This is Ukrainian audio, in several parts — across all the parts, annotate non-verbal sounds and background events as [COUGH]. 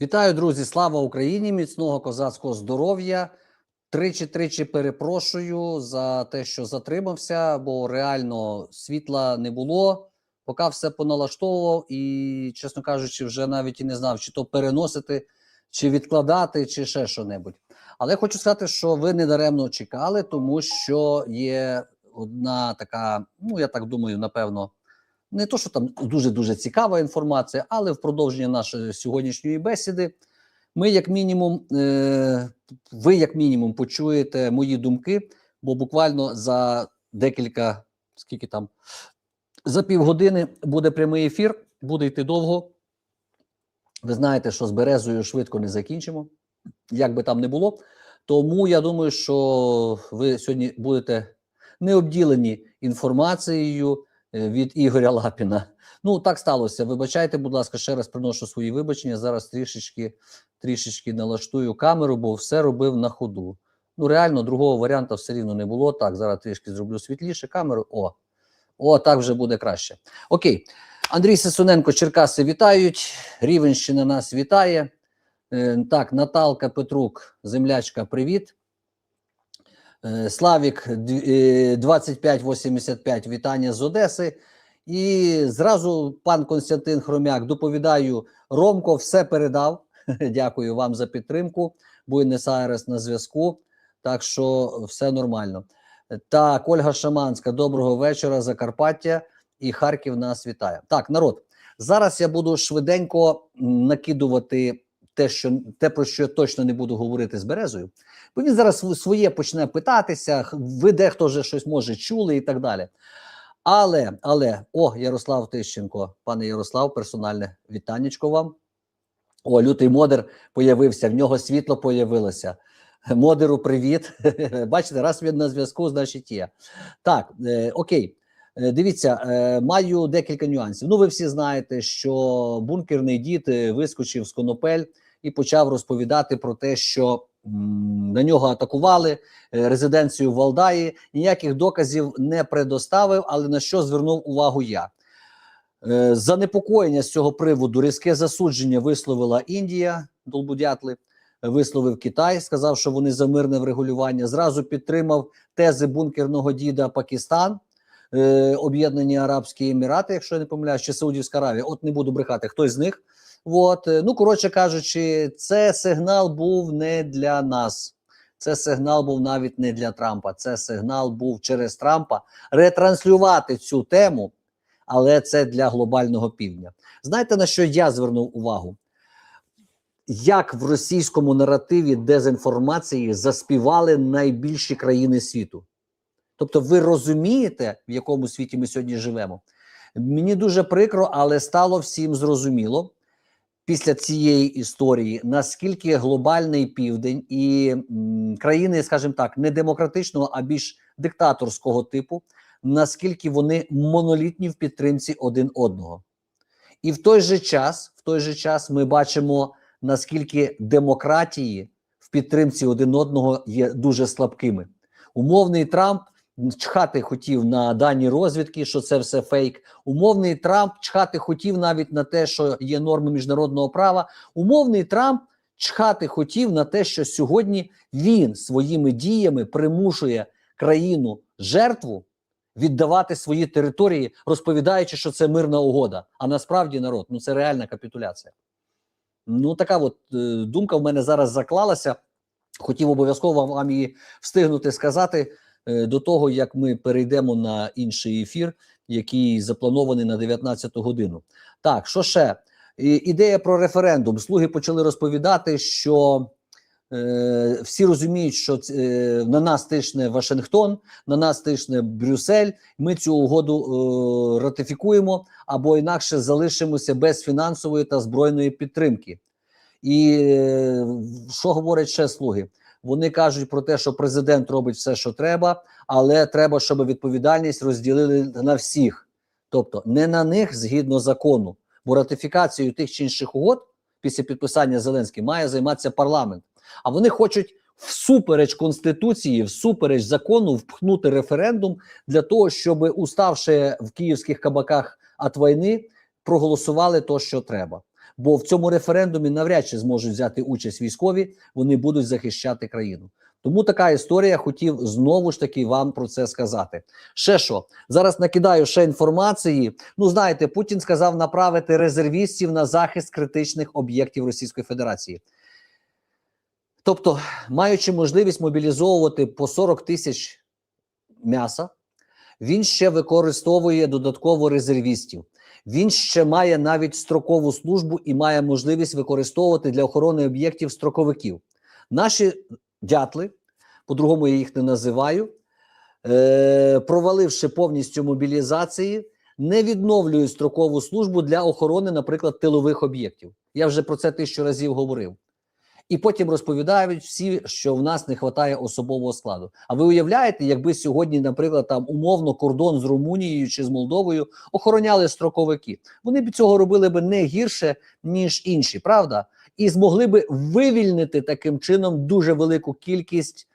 Вітаю, друзі! Слава Україні! Міцного козацького здоров'я. Тричі-тричі перепрошую за те, що затримався, бо реально світла не було. Поки все поналаштовував, і, чесно кажучи, вже навіть і не знав, чи то переносити, чи відкладати, чи ще що-небудь. Але хочу сказати, що ви не даремно чекали, тому що є одна така, ну я так думаю, напевно, не то, що там дуже дуже цікава інформація, але в продовження нашої сьогоднішньої бесіди ми, як мінімум, е, ви, як мінімум, почуєте мої думки, бо буквально за декілька, скільки там, за півгодини буде прямий ефір, буде йти довго. Ви знаєте, що з Березою швидко не закінчимо, як би там не було. Тому я думаю, що ви сьогодні будете не обділені інформацією від Ігоря Лапіна. Ну, так сталося. Вибачайте, будь ласка, ще раз приношу свої вибачення. Зараз трішечки, трішечки налаштую камеру, бо все робив на ходу. Ну, реально, другого варіанту все рівно не було. Так, зараз трішки зроблю світліше камеру. О, о, так вже буде краще. Окей. Андрій Сисуненко, Черкаси вітають. Рівенщина нас вітає. Е, так, Наталка Петрук, землячка, привіт. Е, Славік е, 2585, вітання з Одеси. І зразу пан Константин Хромяк доповідаю, Ромко все передав. [LAUGHS] Дякую вам за підтримку. Буйнес Айрес на зв'язку. Так що все нормально. Так, Ольга Шаманська, доброго вечора, Закарпаття і Харків нас вітає. Так, народ. Зараз я буду швиденько накидувати те, що те, про що я точно не буду говорити з Березою. Бо він зараз своє почне питатися, ви дехто вже щось може чули і так далі. Але, але, о, Ярослав Тищенко, пане Ярослав, персональне вітаннячко вам. О, лютий модер появився, в нього світло появилося. Модеру, привіт. [LAUGHS] Бачите, раз він на зв'язку, значить є. Так, е, окей. Е, Дивіться, е, маю декілька нюансів. Ну, ви всі знаєте, що бункерний дід е, вискочив з конопель і почав розповідати про те, що на нього атакували е, резиденцію в Валдаї. Ніяких доказів не предоставив, але на що звернув увагу я. Е, Занепокоєння з цього приводу різке засудження висловила Індія, долбудятли, висловив Китай, сказав, що вони за мирне врегулювання. Зразу підтримав тези бункерного діда Пакистан, е, Об'єднані Арабські Емірати, якщо я не помиляюсь, чи Саудівська Аравія. От не буду брехати, хтось з них. От, е, ну коротше кажучи, це сигнал був не для нас. Це сигнал був навіть не для Трампа. Це сигнал був через Трампа ретранслювати цю тему, але це для глобального півдня. Знаєте на що я звернув увагу? Як в російському наративі дезінформації заспівали найбільші країни світу? Тобто, ви розумієте, в якому світі ми сьогодні живемо? Мені дуже прикро, але стало всім зрозуміло після цієї історії, наскільки глобальний південь і країни, скажімо так, не демократичного, а більш диктаторського типу, наскільки вони монолітні в підтримці один одного. І в той же час, в той же час, ми бачимо, наскільки демократії в підтримці один одного є дуже слабкими. Умовний Трамп чхати хотів на дані розвідки, що це все фейк. Умовний Трамп чхати хотів навіть на те, що є норми міжнародного права. Умовний Трамп чхати хотів на те, що сьогодні він своїми діями примушує країну жертву віддавати свої території, розповідаючи, що це мирна угода. А насправді народ, ну це реальна капітуляція. Ну, така от е, думка в мене зараз заклалася. Хотів обов'язково вам її встигнути сказати до того, як ми перейдемо на інший ефір, який запланований на 19 годину. Так, що ще? Ідея про референдум. Слуги почали розповідати, що е, всі розуміють, що е, на нас тисне Вашингтон, на нас тисне Брюссель. Ми цю угоду е, ратифікуємо або інакше залишимося без фінансової та збройної підтримки. І е, що говорять ще слуги? Вони кажуть про те, що президент робить все, що треба, але треба, щоб відповідальність розділили на всіх, тобто не на них згідно закону, бо ратифікацією тих чи інших угод після підписання Зеленським має займатися парламент. А вони хочуть всупереч конституції, всупереч закону, впхнути референдум для того, щоб уставши в київських кабаках від війни, проголосували то, що треба. Бо в цьому референдумі навряд чи зможуть взяти участь військові, вони будуть захищати країну. Тому така історія хотів знову ж таки вам про це сказати. Ще що зараз накидаю ще інформації. Ну знаєте, Путін сказав направити резервістів на захист критичних об'єктів Російської Федерації. Тобто, маючи можливість мобілізовувати по 40 тисяч м'яса, він ще використовує додатково резервістів. Він ще має навіть строкову службу і має можливість використовувати для охорони об'єктів строковиків. Наші дятли, по-другому я їх не називаю, е, проваливши повністю мобілізації, не відновлюють строкову службу для охорони, наприклад, тилових об'єктів. Я вже про це тисячу разів говорив. І потім розповідають всі, що в нас не вистачає особового складу. А ви уявляєте, якби сьогодні, наприклад, там умовно кордон з Румунією чи з Молдовою охороняли строковики? Вони б цього робили б не гірше, ніж інші, правда? І змогли би вивільнити таким чином дуже велику кількість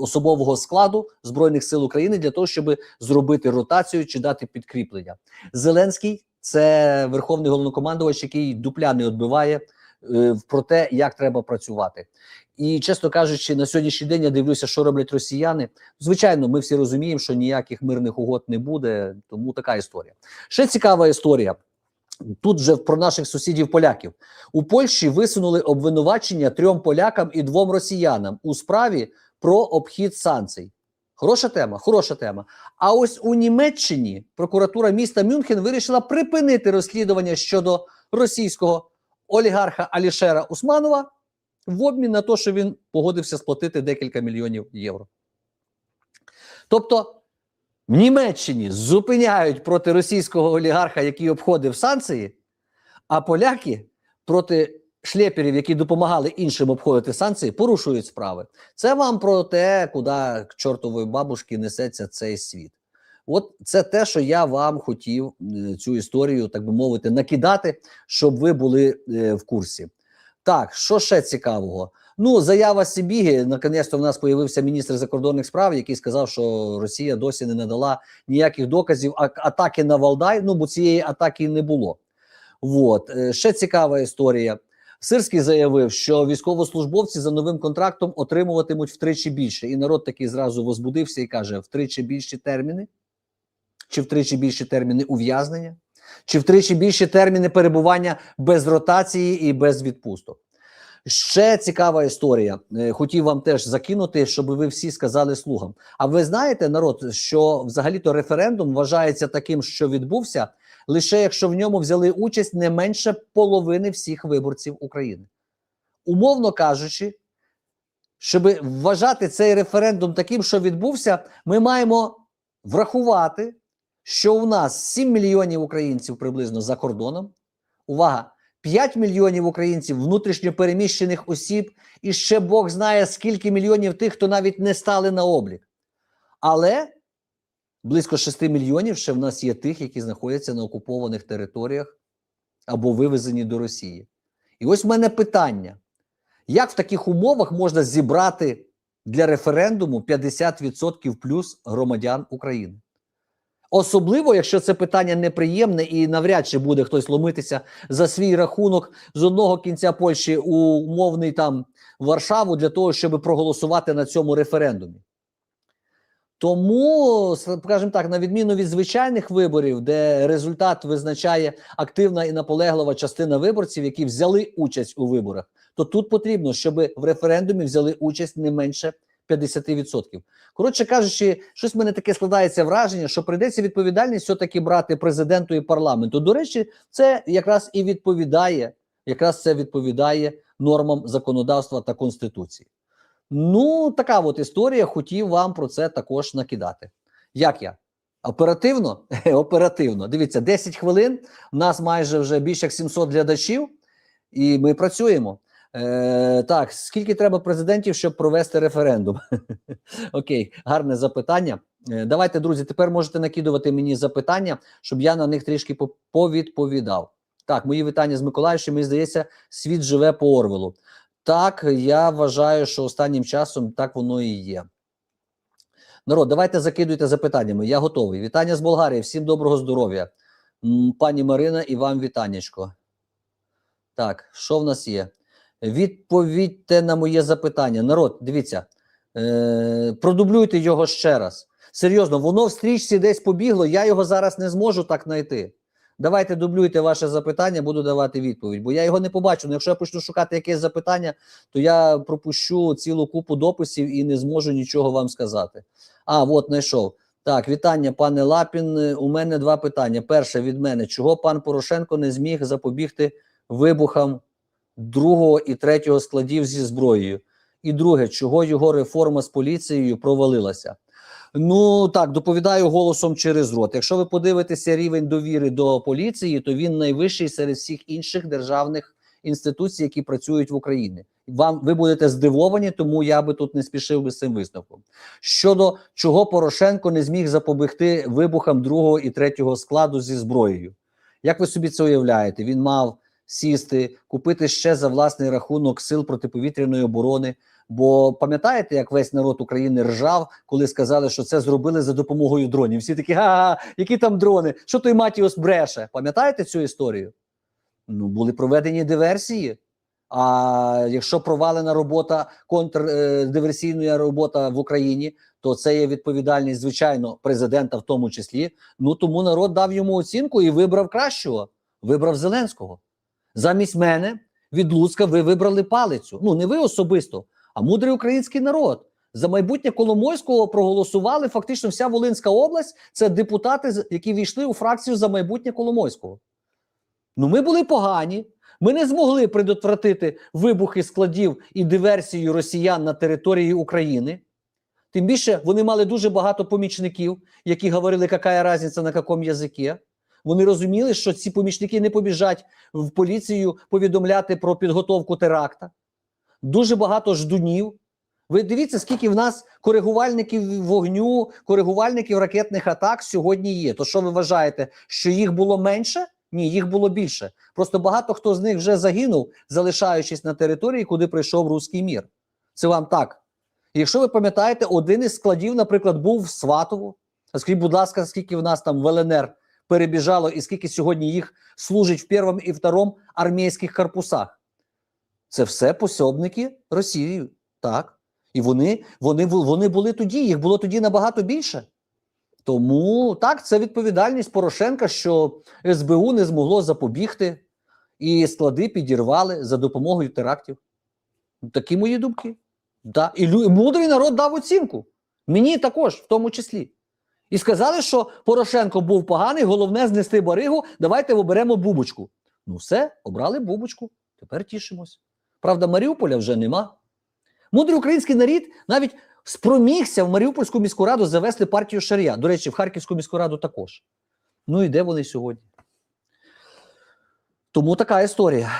особового складу збройних сил України для того, щоб зробити ротацію чи дати підкріплення. Зеленський це верховний головнокомандувач, який дупля не відбиває про те, як треба працювати. І чесно кажучи, на сьогоднішній день я дивлюся, що роблять росіяни. Звичайно, ми всі розуміємо, що ніяких мирних угод не буде, тому така історія. Ще цікава історія. Тут вже про наших сусідів поляків у Польщі висунули обвинувачення трьом полякам і двом росіянам у справі про обхід санкцій. Хороша тема, хороша тема. А ось у Німеччині прокуратура міста Мюнхен вирішила припинити розслідування щодо російського олігарха Алішера Усманова в обмін на те, що він погодився сплатити декілька мільйонів євро. Тобто в Німеччині зупиняють проти російського олігарха, який обходив санкції, а поляки проти шлеперів, які допомагали іншим обходити санкції, порушують справи. Це вам про те, куди к чортової бабушки несеться цей світ. От це те, що я вам хотів е, цю історію, так би мовити, накидати, щоб ви були е, в курсі. Так, що ще цікавого? Ну, заява Сибіги. Наконець-то в нас появився міністр закордонних справ, який сказав, що Росія досі не надала ніяких доказів а- атаки на Валдай. Ну, бо цієї атаки не було. От Е, ще цікава історія. Сирський заявив, що військовослужбовці за новим контрактом отримуватимуть втричі більше. І народ такий зразу возбудився і каже: втричі більші терміни, чи втричі більші терміни ув'язнення, чи втричі більші терміни перебування без ротації і без відпусток. Ще цікава історія. Е, Хотів вам теж закинути, щоб ви всі сказали слугам. А ви знаєте, народ, що взагалі-то референдум вважається таким, що відбувся, лише якщо в ньому взяли участь не менше половини всіх виборців України. Умовно кажучи, щоб вважати цей референдум таким, що відбувся, ми маємо врахувати, що у нас 7 мільйонів українців приблизно за кордоном. Увага! 5 мільйонів українців внутрішньо переміщених осіб, і ще Бог знає, скільки мільйонів тих, хто навіть не стали на облік. Але близько 6 мільйонів ще в нас є тих, які знаходяться на окупованих територіях або вивезені до Росії. І ось в мене питання: як в таких умовах можна зібрати для референдуму 50% плюс громадян України? Особливо, якщо це питання неприємне і навряд чи буде хтось ломитися за свій рахунок з одного кінця Польщі у умовний там Варшаву для того, щоб проголосувати на цьому референдумі. Тому, скажімо так, на відміну від звичайних виборів, де результат визначає активна і наполеглива частина виборців, які взяли участь у виборах, то тут потрібно, щоб в референдумі взяли участь не менше 50%. Коротше кажучи, щось в мене таке складається враження, що прийдеться відповідальність все-таки брати президенту і парламенту. До речі, це якраз і відповідає, якраз це відповідає нормам законодавства та конституції. Ну, така от історія. Хотів вам про це також накидати. Як я? Оперативно? Оперативно. Дивіться, 10 хвилин. У нас майже вже більше як 700 глядачів, і ми працюємо. Е, так, скільки треба президентів, щоб провести референдум? [LAUGHS] Окей, гарне запитання. Е, давайте, друзі, тепер можете накидувати мені запитання, щоб я на них трішки повідповідав. Так, мої вітання з Миколаївщини. Мені здається, світ живе по Орвелу. Так, я вважаю, що останнім часом так воно і є. Народ, давайте закидуйте запитаннями. Я готовий. Вітання з Болгарії. Всім доброго здоров'я. Пані Марина, і вам вітаннячко. Так, що в нас є? Відповідьте на моє запитання. Народ, дивіться, е, продублюйте його ще раз. Серйозно, воно в стрічці десь побігло, я його зараз не зможу так знайти. Давайте дублюйте ваше запитання, буду давати відповідь, бо я його не побачу. Ну, якщо я почну шукати якесь запитання, то я пропущу цілу купу дописів і не зможу нічого вам сказати. А, от знайшов. Так, вітання, пане Лапін. У мене два питання. Перше від мене: чого пан Порошенко не зміг запобігти вибухам другого і третього складів зі зброєю? І друге, чого його реформа з поліцією провалилася? Ну так, доповідаю голосом через рот. Якщо ви подивитеся рівень довіри до поліції, то він найвищий серед всіх інших державних інституцій, які працюють в Україні. Вам ви будете здивовані, тому я би тут не спішив би з цим висновком. Щодо чого Порошенко не зміг запобігти вибухам другого і третього складу зі зброєю. Як ви собі це уявляєте? Він мав сісти, купити ще за власний рахунок сил протиповітряної оборони. Бо пам'ятаєте, як весь народ України ржав, коли сказали, що це зробили за допомогою дронів? Всі такі, га, які там дрони? Що той Матіос бреше? Пам'ятаєте цю історію? Ну, були проведені диверсії. А якщо провалена робота, контрдиверсійна робота в Україні, то це є відповідальність, звичайно, президента в тому числі. Ну тому народ дав йому оцінку і вибрав кращого. Вибрав Зеленського. Замість мене від Луцька ви вибрали палицю. Ну не ви особисто, а мудрий український народ. За майбутнє Коломойського проголосували фактично вся Волинська область. Це депутати, які війшли у фракцію за майбутнє Коломойського. Ну, ми були погані. Ми не змогли предотвратити вибухи складів і диверсію росіян на території України. Тим більше вони мали дуже багато помічників, які говорили, яка різниця на якому язикі. Вони розуміли, що ці помічники не побіжать в поліцію повідомляти про підготовку теракта. Дуже багато ждунів. Ви дивіться, скільки в нас коригувальників вогню, коригувальників ракетних атак сьогодні є. То що ви вважаєте, що їх було менше? Ні, їх було більше. Просто багато хто з них вже загинув, залишаючись на території, куди прийшов руський мір. Це вам так. Якщо ви пам'ятаєте, один із складів, наприклад, був в Сватово. Скажіть, будь ласка, скільки в нас там в ЛНР перебіжало, і скільки сьогодні їх служить в першому і второму армійських корпусах? Це все пособники Росії, так. І вони, вони, вони були тоді, їх було тоді набагато більше. Тому так, це відповідальність Порошенка, що СБУ не змогло запобігти, і склади підірвали за допомогою терактів. Такі мої думки. Да. І мудрий народ дав оцінку. Мені також, в тому числі. І сказали, що Порошенко був поганий, головне знести баригу, давайте оберемо бубочку. Ну все, обрали бубочку. Тепер тішимось. Правда, Маріуполя вже нема. Мудрий український народ навіть спромігся в Маріупольську міську раду завести партію Шарія. До речі, в Харківську міську раду також. Ну і де вони сьогодні? Тому така історія.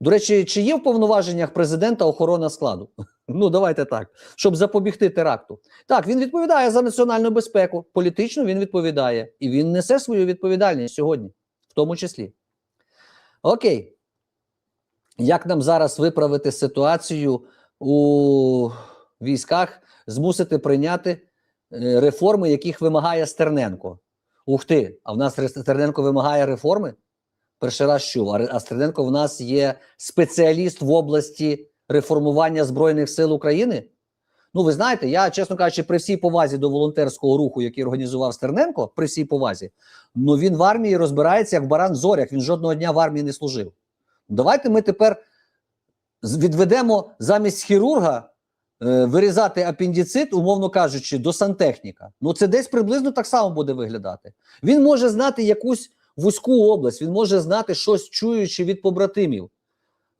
До речі, чи є в повноваженнях президента охорона складу? Ну, давайте так, щоб запобігти теракту. Так, він відповідає за національну безпеку. Політично він відповідає. І він несе свою відповідальність сьогодні, в тому числі. Окей. Як нам зараз виправити ситуацію у військах, змусити прийняти е, реформи, яких вимагає Стерненко? Ух ти! А в нас Стерненко вимагає реформи? Перший раз чув. А Стерненко в нас є спеціаліст в області реформування Збройних сил України. Ну, ви знаєте, я, чесно кажучи, при всій повазі до волонтерського руху, який організував Стерненко, при всій повазі, ну він в армії розбирається як баран в зорях. Він жодного дня в армії не служив. Давайте ми тепер відведемо замість хірурга е, вирізати апендицит, умовно кажучи, до сантехніка. Ну це десь приблизно так само буде виглядати. Він може знати якусь вузьку область, він може знати щось чуючи від побратимів.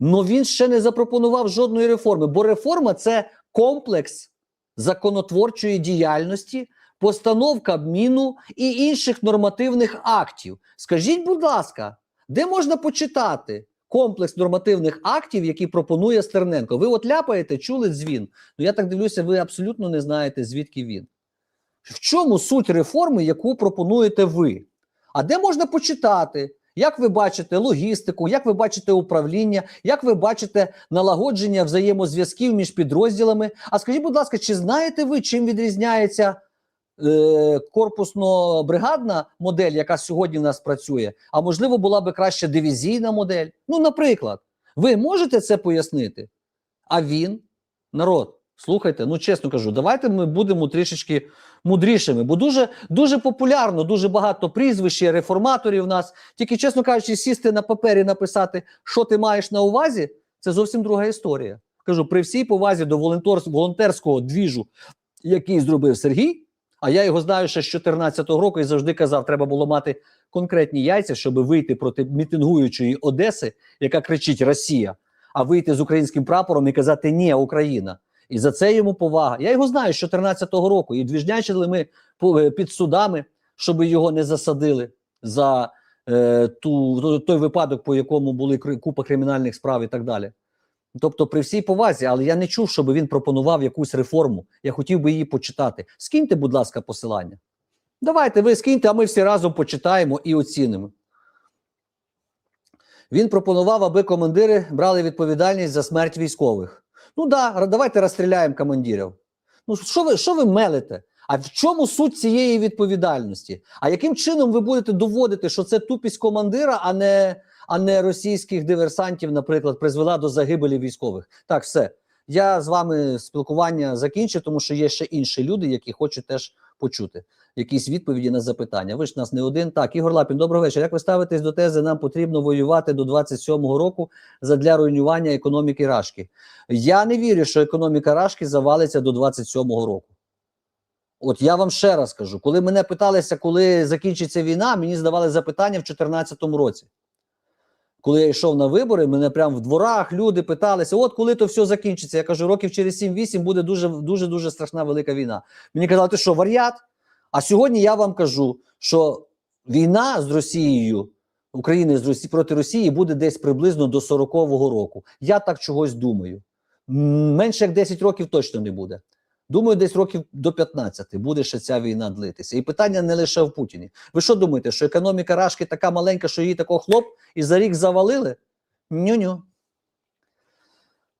Но він ще не запропонував жодної реформи, бо реформа це комплекс законотворчої діяльності, постановка Кабміну і інших нормативних актів. Скажіть, будь ласка, де можна почитати комплекс нормативних актів, які пропонує Стерненко? Ви от ляпаєте, чули дзвін. Ну я так дивлюся, ви абсолютно не знаєте, звідки він. В чому суть реформи, яку пропонуєте ви? А де можна почитати? Як ви бачите логістику, як ви бачите управління, як ви бачите налагодження взаємозв'язків між підрозділами? А скажіть, будь ласка, чи знаєте ви, чим відрізняється е, корпусно-бригадна модель, яка сьогодні в нас працює, а можливо, була би краще дивізійна модель. Ну, наприклад, ви можете це пояснити? А він, народ, слухайте, ну чесно кажу, давайте ми будемо трішечки мудрішими, бо дуже дуже популярно, дуже багато прізвищ, є реформаторів у нас. Тільки, чесно кажучи, сісти на папері, написати, що ти маєш на увазі, це зовсім друга історія. Кажу, при всій повазі до волонтер- волонтерського двіжу, який зробив Сергій, а я його знаю ще з 2014 року і завжди казав, треба було мати конкретні яйця, щоб вийти проти мітингуючої Одеси, яка кричить Росія, а вийти з українським прапором і казати Ні, Україна. І за це йому повага. Я його знаю з 2014 року. І двіжнячили ми е, під судами, щоб його не засадили за е, ту, той випадок, по якому були купа кримінальних справ і так далі. Тобто, при всій повазі, але я не чув, щоб він пропонував якусь реформу. Я хотів би її почитати. Скиньте, будь ласка, посилання. Давайте ви скиньте, а ми всі разом почитаємо і оцінимо. Він пропонував, аби командири брали відповідальність за смерть військових. Ну да, давайте розстріляємо командирів. Ну що ви, що ви мелите? А в чому суть цієї відповідальності? А яким чином ви будете доводити, що це тупість командира, а не, а не російських диверсантів, наприклад, призвела до загибелі військових? Так, все. Я з вами спілкування закінчу, тому що є ще інші люди, які хочуть теж почути якісь відповіді на запитання. Ви ж нас не один. Так, Ігор Лапін, доброго вечора. Як ви ставитесь до тези, нам потрібно воювати до 27-го року задля руйнування економіки Рашки? Я не вірю, що економіка Рашки завалиться до 27-го року. От я вам ще раз кажу, коли мене питалися, коли закінчиться війна, мені здавали запитання в 2014 році. Коли я йшов на вибори, мене прямо в дворах люди питалися: от коли то все закінчиться. Я кажу, років через 7-8 буде дуже дуже дуже страшна велика війна. Мені казали, ти що, вар'ят? А сьогодні я вам кажу, що війна з Росією, України з Росії проти Росії буде десь приблизно до 40-го року. Я так чогось думаю. Менше як 10 років точно не буде. Думаю, десь років до 15 буде ще ця війна длитися. І питання не лише в Путіні. Ви що думаєте, що економіка Рашки така маленька, що її тако хлоп і за рік завалили? Ню-ню.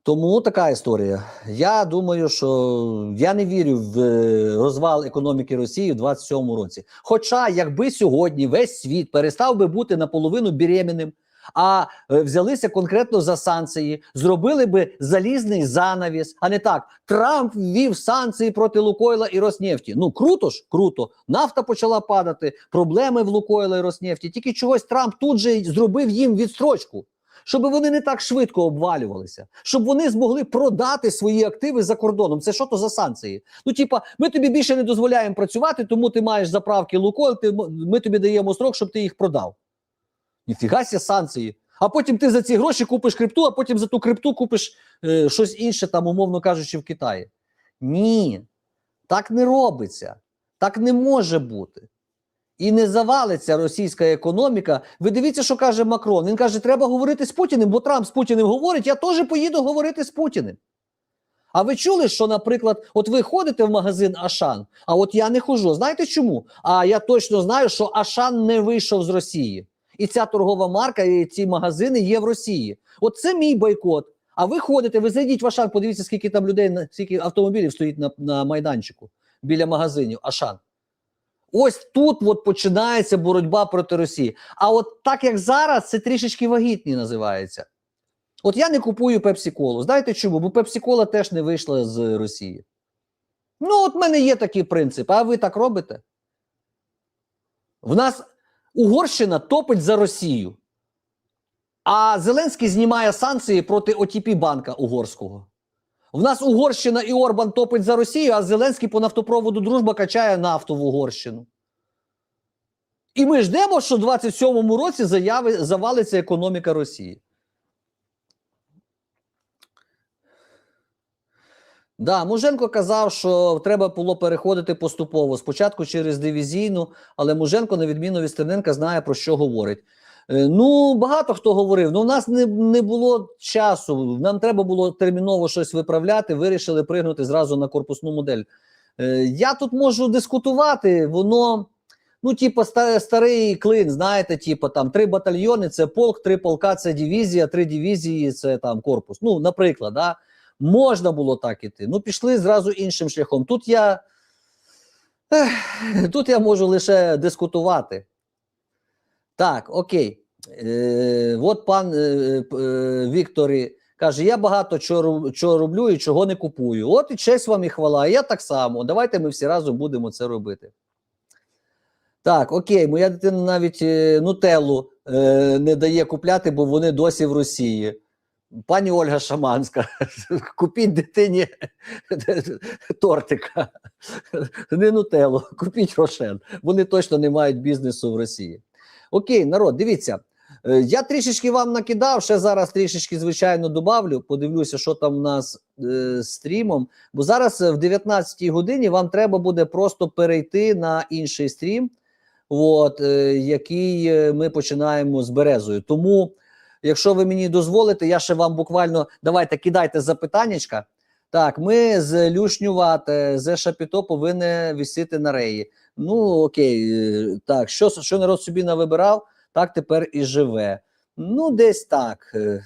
Тому така історія. Я думаю, що я не вірю в е, розвал економіки Росії в 27-му році. Хоча, якби сьогодні весь світ перестав би бути наполовину беременним, а е, взялися конкретно за санкції, зробили би залізний занавіс, а не так. Трамп ввів санкції проти Лукойла і Роснефті. Ну круто ж, круто. Нафта почала падати, проблеми в Лукойла і Роснефті. Тільки чогось Трамп тут же зробив їм відстрочку. Щоб вони не так швидко обвалювалися, щоб вони змогли продати свої активи за кордоном. Це що то за санкції? Ну, типа, ми тобі більше не дозволяємо працювати, тому ти маєш заправки Лукойл, ти, ми тобі даємо строк, щоб ти їх продав. Ніфіга ся санкції. А потім ти за ці гроші купиш крипту, а потім за ту крипту купиш е, щось інше, там, умовно кажучи, в Китаї. Ні, так не робиться. Так не може бути. І не завалиться російська економіка. Ви дивіться, що каже Макрон. Він каже, треба говорити з Путіним, бо Трамп з Путіним говорить, я теж поїду говорити з Путіним. А ви чули, що, наприклад, от ви ходите в магазин Ашан, а от я не хожу. Знаєте чому? А я точно знаю, що Ашан не вийшов з Росії. І ця торгова марка, і ці магазини є в Росії. От це мій бойкот. А ви ходите, ви зайдіть в Ашан, подивіться, скільки там людей, скільки автомобілів стоїть на, на майданчику біля магазинів Ашан. Ось тут от починається боротьба проти Росії. А от так як зараз, це трішечки вагітні називається. От я не купую пепсі-колу. Знаєте чому? Бо пепсі-кола теж не вийшла з Росії. Ну, от в мене є такий принцип. А ви так робите? В нас Угорщина топить за Росію. А Зеленський знімає санкції проти ОТП банка угорського. В нас Угорщина і Орбан топить за Росію, а Зеленський по нафтопроводу дружба качає нафту в Угорщину. І ми ждемо, що в 27-му році заяви, завалиться економіка Росії. Да, Муженко казав, що треба було переходити поступово. Спочатку через дивізійну, але Муженко, на відміну від Стерненка, знає про що говорить. Е, Ну, багато хто говорив. Ну, у нас не, не було часу. Нам треба було терміново щось виправляти. Вирішили пригнути зразу на корпусну модель. Е, Я тут можу дискутувати. Воно, ну, типу, старий клин, знаєте, типу, там три батальйони це полк, три полка це дивізія, три дивізії це там корпус. Ну, наприклад, да? можна було так іти. Ну, пішли зразу іншим шляхом. Тут я. Тут я можу лише дискутувати. Так, окей. Е, от пан е, е, Вікторі каже: я багато чого, чого роблю і чого не купую. От і честь вам і хвала. Я так само. Давайте ми всі разом будемо це робити. Так, окей, моя дитина навіть е, нутеллу е, не дає купляти, бо вони досі в Росії. Пані Ольга Шаманська, [LAUGHS] купіть дитині [LAUGHS] тортика, [LAUGHS] не нутеллу, купіть рошен. Вони точно не мають бізнесу в Росії. Окей, народ, дивіться. е, Я трішечки вам накидав, ще зараз трішечки, звичайно, добавлю. Подивлюся, що там у нас е, стрімом. Бо зараз е, в 19 годині вам треба буде просто перейти на інший стрім, от, е, який е, ми починаємо з березою. Тому, якщо ви мені дозволите, я ще вам буквально давайте кидайте запитаннячка. Так, ми з Люшнюват, е, з Шапіто повинні висіти на реї. Ну, окей, е, так, що, що народ собі навибирав, так тепер і живе. Ну, десь так. е.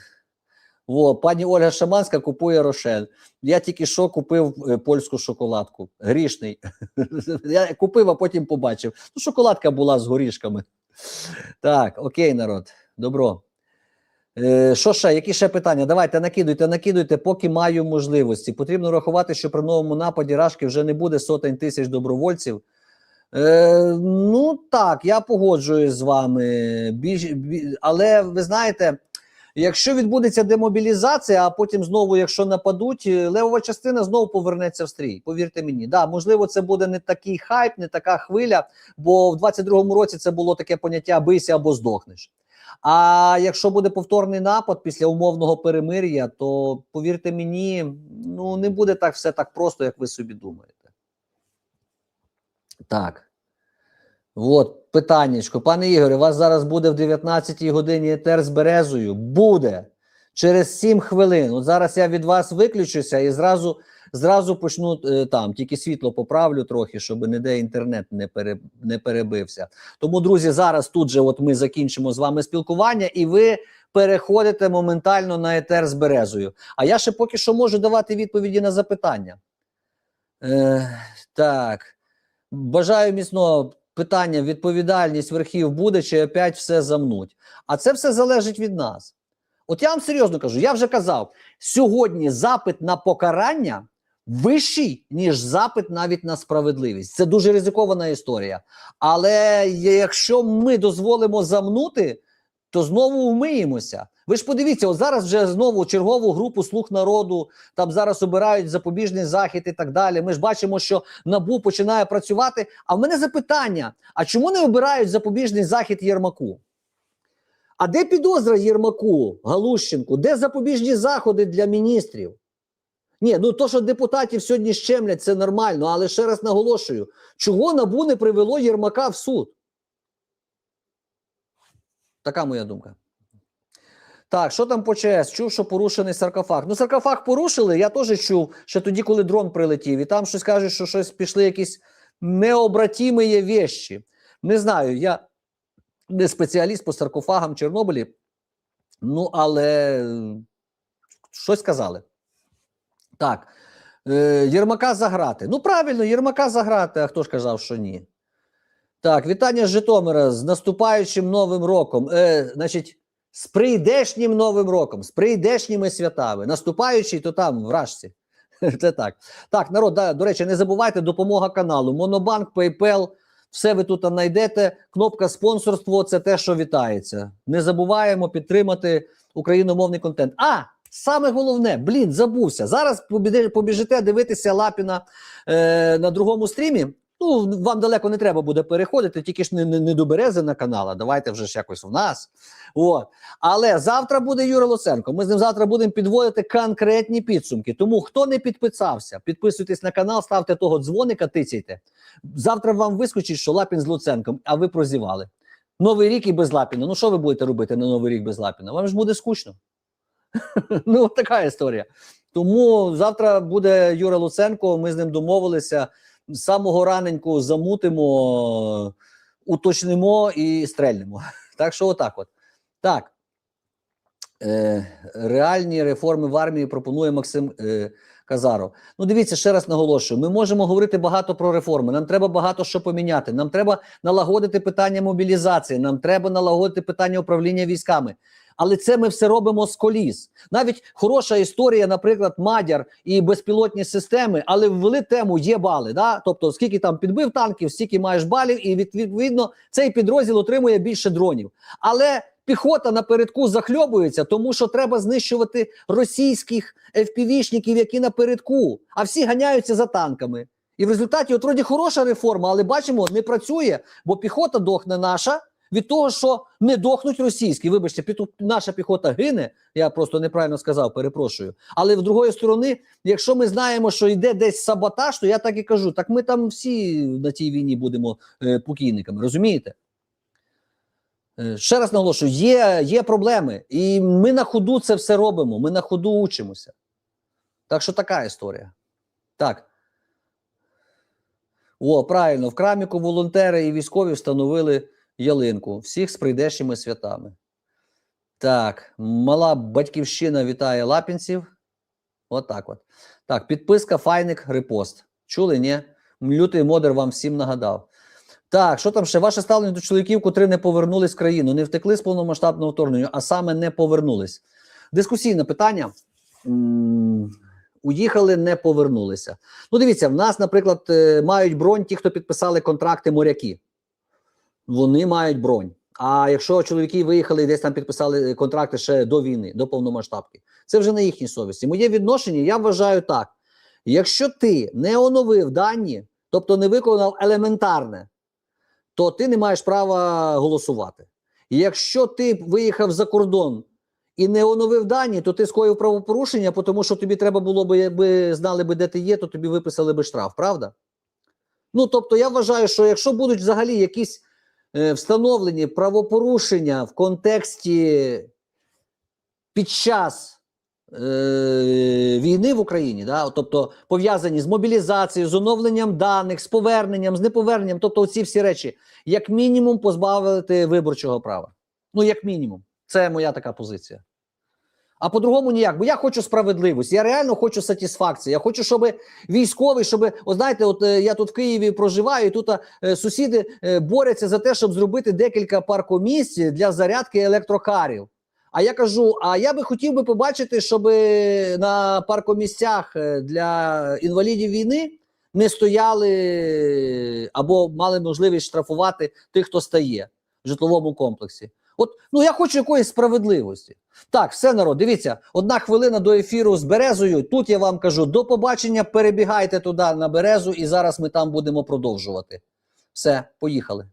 Во, пані Ольга Шаманська купує Рошен. Я тільки що купив е, польську шоколадку. Грішний. [LAUGHS] Я купив, а потім побачив. Ну, шоколадка була з горішками. Так, окей, народ. Добро. Що ще? Які ще питання? Давайте накидуйте, накидуйте, поки маю можливості. Потрібно рахувати, що при новому нападі Рашки вже не буде сотень тисяч добровольців. Е, ну так, я погоджуюсь з вами. Більш, бі- але ви знаєте, якщо відбудеться демобілізація, а потім знову, якщо нападуть, е, левова частина знову повернеться в стрій. Повірте мені. Да, можливо, це буде не такий хайп, не така хвиля, бо в 22-му році це було таке поняття бийся або здохнеш. А якщо буде повторний напад після умовного перемир'я, то повірте мені, ну не буде так все так просто, як ви собі думаєте. Так. От, питаннячко. Пане Ігоре, у вас зараз буде в 19-й годині етер з березою. Буде. Через 7 хвилин. От зараз я від вас виключуся і зразу, зразу почну е, там, тільки світло поправлю трохи, щоб ніде інтернет не, пере, не перебився. Тому, друзі, зараз тут же от ми закінчимо з вами спілкування, і ви переходите моментально на етер з березою. А я ще поки що можу давати відповіді на запитання. Е, так. Бажаю міцного питання: відповідальність верхів буде чи опять все замнуть. А це все залежить від нас. От я вам серйозно кажу, я вже казав: сьогодні запит на покарання вищий, ніж запит навіть на справедливість. Це дуже ризикована історія. Але якщо ми дозволимо замнути, то знову вмиємося. Ви ж подивіться, от зараз вже знову чергову групу слуг народу там зараз обирають запобіжний захід і так далі. Ми ж бачимо, що набу починає працювати. А в мене запитання: а чому не обирають запобіжний захід Єрмаку? А де підозра Єрмаку, Галущенку? Де запобіжні заходи для міністрів? Ні, ну то, що депутатів сьогодні щемлять, це нормально, але ще раз наголошую: чого набу не привело Єрмака в суд? Така моя думка. Так, що там по ЧС? Чув, що порушений саркофаг. Ну, саркофаг порушили, я теж чув, ще тоді, коли дрон прилетів, і там щось кажуть, що щось пішли якісь необратімі вещі. Не знаю, я не спеціаліст по саркофагам Чорнобилі, ну, але щось сказали. Так, е, Єрмака заграти. Ну, правильно, Єрмака заграти, а хто ж казав, що ні. Так, вітання з Житомира з наступаючим Новим роком. Е, значить, з прийдешнім Новим роком, з прийдешніми святами. Наступаючий, то там, в Рашці. [LAUGHS] Це так. Так, народ, да, до речі, не забувайте допомога каналу. Монобанк, PayPal, все ви тут знайдете. Кнопка спонсорство це те, що вітається. Не забуваємо підтримати україномовний контент. А! Саме головне, блін, забувся. Зараз побіжите дивитися Лапіна е, на другому стрімі. Ну, вам далеко не треба буде переходити, тільки ж не, не, не до берези на канал, давайте вже ж якось в нас. От. Але завтра буде Юра Луценко. Ми з ним завтра будемо підводити конкретні підсумки. Тому хто не підписався, підписуйтесь на канал, ставте того дзвоника, тицяйте. Завтра вам вискочить, що Лапін з Луценком, а ви прозівали. Новий рік і без Лапіна. Ну що ви будете робити на новий рік без Лапіна? Вам ж буде скучно. [LAUGHS] ну, така історія. Тому завтра буде Юра Луценко. Ми з ним домовилися. Самого раненьку замутимо, уточнимо і стрельнемо. [LAUGHS] Так що, отак от. Так. Е, реальні реформи в армії пропонує Максим е, Казаров. Ну, дивіться, ще раз наголошую: ми можемо говорити багато про реформи. Нам треба багато що поміняти. Нам треба налагодити питання мобілізації, нам треба налагодити питання управління військами. Але це ми все робимо з коліс. Навіть хороша історія, наприклад, Мадяр і безпілотні системи, але ввели тему є бали. Да? Тобто, скільки там підбив танків, стільки маєш балів, і відповідно цей підрозділ отримує більше дронів. Але піхота напередку захльобується, тому що треба знищувати російських FPV-шників, які напередку, а всі ганяються за танками. І в результаті, от вроді хороша реформа, але бачимо, не працює, бо піхота дохне наша від того, що не дохнуть російські. Вибачте, наша піхота гине. Я просто неправильно сказав, перепрошую. Але в другої сторони, якщо ми знаємо, що йде десь саботаж, то я так і кажу: так ми там всі на тій війні будемо е, покійниками, розумієте? Е, Ще раз наголошую, є, є проблеми, і ми на ходу це все робимо. Ми на ходу учимося. Так що така історія. Так. О, правильно, в краміку волонтери і військові встановили ялинку. Всіх з прийдешніми святами. Так, мала батьківщина вітає лапінців. Отак от. Так, підписка, файник, репост. Чули, ні? Лютий модер вам всім нагадав. Так, що там ще? Ваше ставлення до чоловіків, котрі не повернулись в країну, не втекли з повномасштабного вторгнення, а саме не повернулись. Дискусійне питання. Уїхали, не повернулися. Ну, дивіться, в нас, наприклад, е, мають бронь ті, хто підписали контракти моряки. Вони мають бронь. А якщо чоловіки виїхали і десь там підписали контракти ще до війни, до повномасштабки, це вже на їхній совісті. Моє відношення, я вважаю так: якщо ти не оновив дані, тобто не виконав елементарне, то ти не маєш права голосувати. Якщо ти виїхав за кордон і не оновив дані, то ти скоїв правопорушення, тому що тобі треба було би, якби знали би, де ти є, то тобі виписали би штраф, правда? Ну тобто, я вважаю, що якщо будуть взагалі якісь е, встановлені правопорушення в контексті під час е, війни в Україні, да, тобто пов'язані з мобілізацією, з оновленням даних, з поверненням, з неповерненням, тобто ці всі речі, як мінімум, позбавити виборчого права. Ну, як мінімум, це моя така позиція. А по-другому ніяк, бо я хочу справедливості, я реально хочу сатисфакції. Я хочу, щоб військовий, щоб, от знаєте, от е, я тут в Києві проживаю, і тут е, сусіди е, борються за те, щоб зробити декілька паркомісць для зарядки електрокарів. А я кажу: а я би хотів би побачити, щоб на паркомісцях е, для інвалідів війни не стояли або мали можливість штрафувати тих, хто стає в житловому комплексі. От ну я хочу якоїсь справедливості. Так, все народ, дивіться, одна хвилина до ефіру з березою. Тут я вам кажу до побачення. Перебігайте туди на березу, і зараз ми там будемо продовжувати. Все, поїхали.